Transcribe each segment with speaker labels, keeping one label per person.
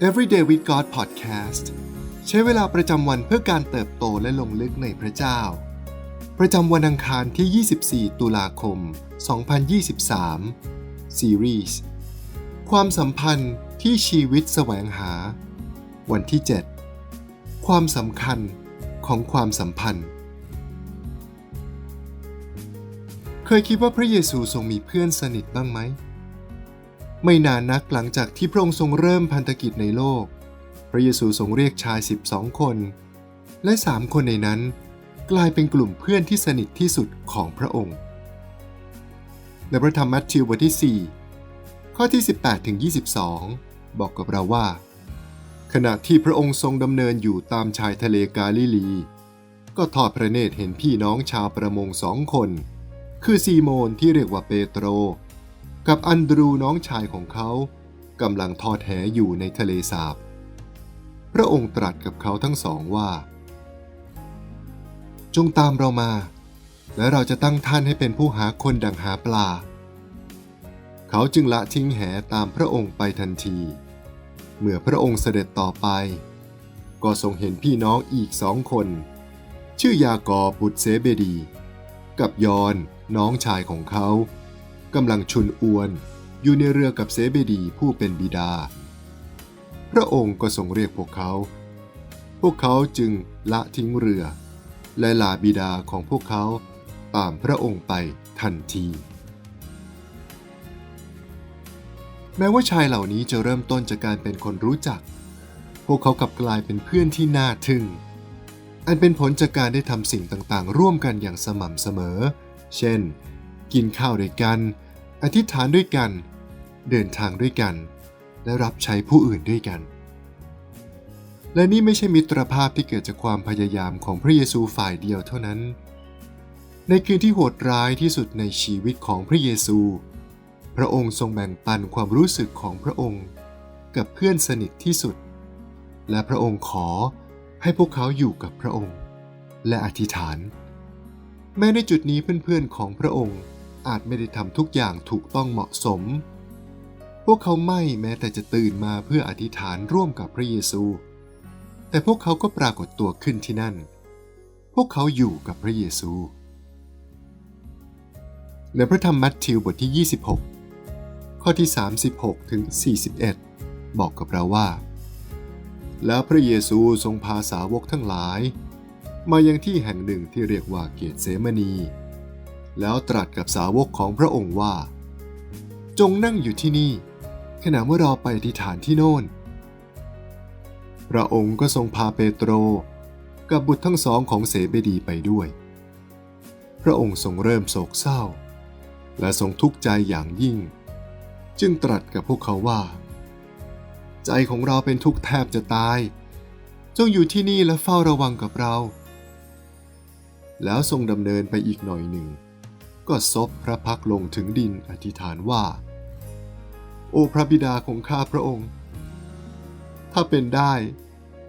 Speaker 1: Everyday with God Podcast ใช้เวลาประจำวันเพื่อการเติบโตและลงลึกในพระเจ้า ประจำวันอังคารที่ 24 ตุลาคม 2023 ซีรีส์ความสัมพันธ์ที่ชีวิตแสวงหา วันที่ 7 ความสำคัญของความสัมพันธ์ เคยคิดว่าพระเยซูทรงมีเพื่อนสนิทบ้างไหม ไม่นานนักหลังจากที่พระองค์ทรงเริ่มพันธกิจในโลก พระเยซูทรงเรียกชาย 12 คน และสามคนในนั้น กลายเป็นกลุ่มเพื่อนที่สนิทที่สุดของพระองค์ ในพระธรรมมัทธิวบทที่ 4 ข้อที่ 18ถึง22 บอกกับเราว่า ขณะที่พระองค์ทรงดำเนินอยู่ตามชายทะเลกาลิลี ก็ทอดพระเนตรเห็นพี่น้องชาวประมงสองคน คือซีโมนที่เรียกว่าเปโตร กับอันดรูน้องชายของเขากำลังทอดแหอยู่ในทะเลสาบ พระองค์ตรัสกับเขาทั้งสองว่า จงตามเรามา และเราจะตั้งท่านให้เป็นผู้หาคนดังหาปลา เขาจึงละทิ้งแหตามพระองค์ไปทันที เมื่อพระองค์เสด็จต่อไป ก็ทรงเห็นพี่น้องอีกสองคน ชื่อยากอบบุตรเซเบดี กับยอนน้องชายของเขา กำลังชุนอวนอยู่ในเรือกับเซเบดีผู้เป็นบิดา พระองค์ก็ทรงเรียกพวกเขา พวกเขาจึงละทิ้งเรือ และลาบิดาของพวกเขาตามพระองค์ไปทันที แม้ว่าชายเหล่านี้จะเริ่มต้นจากการเป็นคนรู้จัก พวกเขากลับกลายเป็นเพื่อนที่น่าทึ่ง อันเป็นผลจากการได้ทำสิ่งต่างๆ ร่วมกันอย่างสม่ำเสมอ เช่น กินข้าวด้วยกัน อธิษฐานด้วยกัน เดินทางด้วยกัน และรับใช้ผู้อื่นด้วยกัน และนี่ไม่ใช่มิตรภาพที่เกิดจากความพยายามของพระเยซูฝ่ายเดียวเท่านั้น ในคืนที่โหดร้ายที่สุดในชีวิตของพระเยซู พระองค์ทรงแบ่งปันความรู้สึกของพระองค์ กับเพื่อนสนิทที่สุด และพระองค์ขอให้พวกเขาอยู่กับพระองค์ และอธิษฐาน แม้ในจุดนี้เพื่อนๆของพระองค์ อาจไม่ได้ทำทุกอย่างถูกต้องเหมาะสม พวกเขาไม่แม้แต่จะตื่นมาเพื่ออธิษฐานร่วมกับพระเยซู แต่พวกเขาก็ปรากฏตัวขึ้นที่นั่น พวกเขาอยู่กับพระเยซู ในพระธรรมมัทธิวบทที่ 26 ข้อที่ 36 ถึง 41 บอกกับเราว่า แล้วพระเยซูทรงพาสาวกทั้งหลาย มายังที่แห่งหนึ่งที่เรียกว่าเกตเสมณี แล้วตรัสกับสาวกของพระองค์ว่า จงนั่งอยู่ที่นี่ ขณะเมื่อเราไปอธิษฐานที่โน่น พระองค์ก็ทรงพาเปโตรกับบุตรทั้งสองของเสเบดีไปด้วย พระองค์ทรงเริ่มโศกเศร้า และทรงทุกข์ใจอย่างยิ่ง จึงตรัสกับพวกเขาว่า ใจของเราเป็นทุกข์แทบจะตาย จงอยู่ที่นี่และเฝ้าระวังกับเรา แล้วทรงดำเนินไปอีกหน่อยหนึ่ง ก็ซบพระพักลงถึงดินอธิษฐานว่า โอ้พระบิดาของข้าพระองค์ ถ้าเป็นได้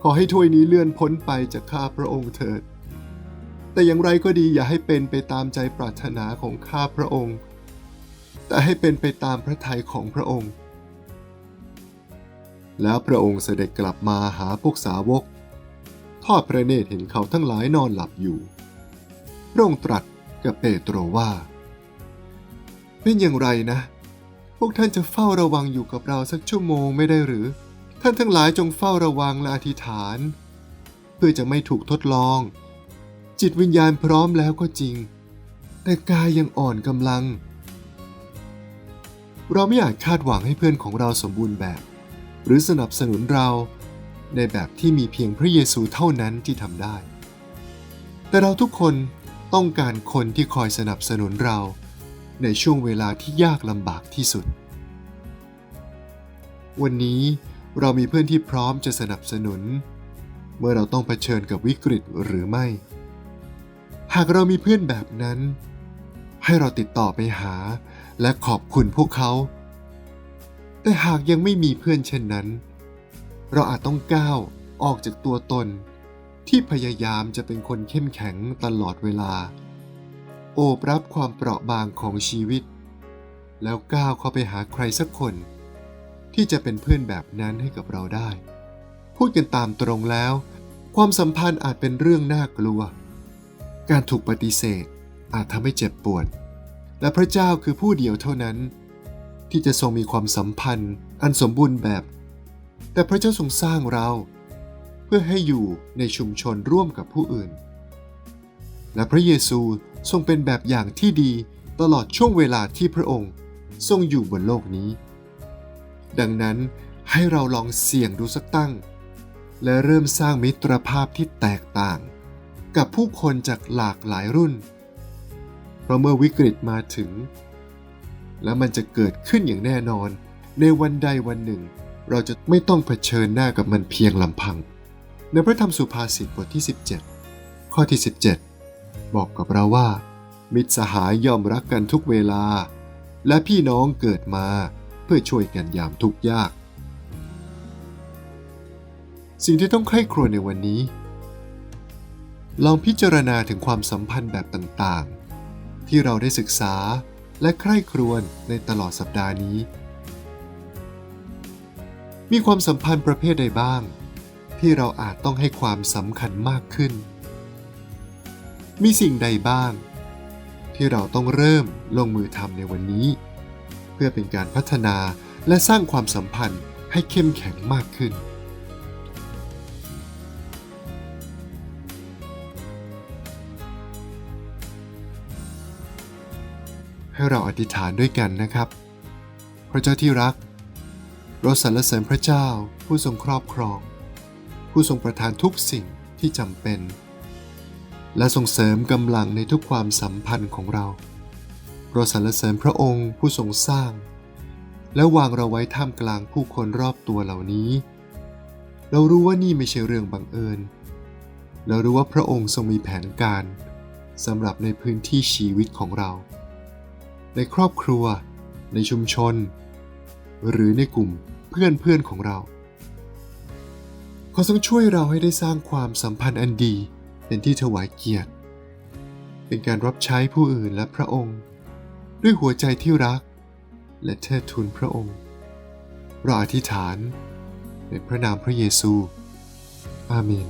Speaker 1: ขอให้ถ้วยนี้เลื่อนพ้นไปจากข้าพระองค์เถิด แต่อย่างไรก็ดีอย่าให้เป็นไปตามใจปรารถนาของข้าพระองค์ แต่ให้เป็นไปตามพระทัยของพระองค์ แล้วพระองค์เสด็จกลับมาหาพวกสาวก ทอดพระเนตรเห็นเขาทั้งหลายนอนหลับอยู่พระองค์ตรัส กับเปโตรว่า เป็นอย่างไรนะ พวกท่านจะเฝ้าระวังอยู่กับเราสักชั่วโมงไม่ได้หรือ ท่านทั้งหลายจงเฝ้าระวังและอธิษฐาน เพื่อจะไม่ถูกทดลอง จิตวิญญาณพร้อมแล้วก็จริง แต่กายยังอ่อนกำลัง เราไม่อาจคาดหวังให้เพื่อนของเราสมบูรณ์แบบ หรือสนับสนุนเราในแบบที่มีเพียงพระเยซูเท่านั้นที่ทำได้ แต่เราทุกคน ต้องการคนที่คอยสนับสนุนเรา ในช่วงเวลาที่ยากลำบากที่สุด วันนี้เรามีเพื่อนที่พร้อมจะสนับสนุน เมื่อเราต้องเผชิญกับวิกฤตหรือไม่ หากเรามีเพื่อนแบบนั้น ให้เราติดต่อไปหาและขอบคุณพวกเขา แต่หากยังไม่มีเพื่อนเช่นนั้น เราอาจต้องก้าวออกจากตัวตน ที่พยายามจะเป็นคนเข้มแข็งตลอดเวลา โอบรับความเปราะบางของชีวิต แล้วก้าวเข้าไปหาใครสักคน ที่จะเป็นเพื่อนแบบนั้นให้กับเราได้ พูดกันตามตรงแล้ว ความสัมพันธ์อาจเป็นเรื่องน่ากลัว การถูกปฏิเสธอาจทำให้เจ็บปวด และพระเจ้าคือผู้เดียวเท่านั้น ที่จะทรงมีความสัมพันธ์อันสมบูรณ์แบบ แต่พระเจ้าทรงสร้างเรา เพื่อให้อยู่ในชุมชนร่วมกับผู้อื่น และพระเยซูทรงเป็นแบบอย่างที่ดีตลอดช่วงเวลาที่พระองค์ทรงอยู่บนโลกนี้ ดังนั้นให้เราลองเสี่ยงดูสักตั้ง และเริ่มสร้างมิตรภาพที่แตกต่าง กับผู้คนจากหลากหลายรุ่น เพราะเมื่อวิกฤตมาถึง และมันจะเกิดขึ้นอย่างแน่นอน ในวันใดวันหนึ่ง เราจะไม่ต้องเผชิญหน้ากับมันเพียงลำพัง ในพระธรรมสุภาษิตบทที่ 17 ข้อที่ 17 บอกกับเราว่า มิตรสหายยอมรักกันทุกเวลา และพี่น้องเกิดมาเพื่อช่วยกันยามทุกยาก สิ่งที่ต้องใคร่ครวญในวันนี้ ลองพิจารณาถึงความสัมพันธ์แบบต่างๆ ที่เราได้ศึกษาและใคร่ครวญในตลอดสัปดาห์นี้ มีความสัมพันธ์ประเภทใดบ้าง ที่เราอาจต้องให้ความสำคัญมากขึ้น มีสิ่งใดบ้าง ที่เราต้องเริ่มลงมือทำในวันนี้ เพื่อเป็นการพัฒนาและสร้างความสัมพันธ์ให้เข้มแข็งมากขึ้น ให้เราอธิษฐานด้วยกันนะครับ พระเจ้าที่รัก เราสรรเสริญพระเจ้าผู้ทรงครอบครอง ผู้ทรงประทานทุกสิ่งที่จำเป็น และส่งเสริมกำลังในทุกความสัมพันธ์ของเรา เราสรรเสริญพระองค์ผู้ทรงสร้าง และวางเราไว้ท่ามกลางผู้คนรอบตัวเหล่านี้ เรารู้ว่านี่ไม่ใช่เรื่องบังเอิญ เรารู้ว่าพระองค์ทรงมีแผนการสำหรับในพื้นที่ชีวิตของเรา ในครอบครัว ในชุมชน หรือในกลุ่มเพื่อนเพื่อนของเรา ขาทรงช่วยเราให้ได้สร้างความสัมพันธ์อันดีเป็นที่ถวายเกียรติ เป็นการรับใช้ผู้อื่นและพระองค์ ด้วยหัวใจที่รัก และเทิดทูนพระองค์เราอธิษฐานในพระนามพระเยซู อาเมน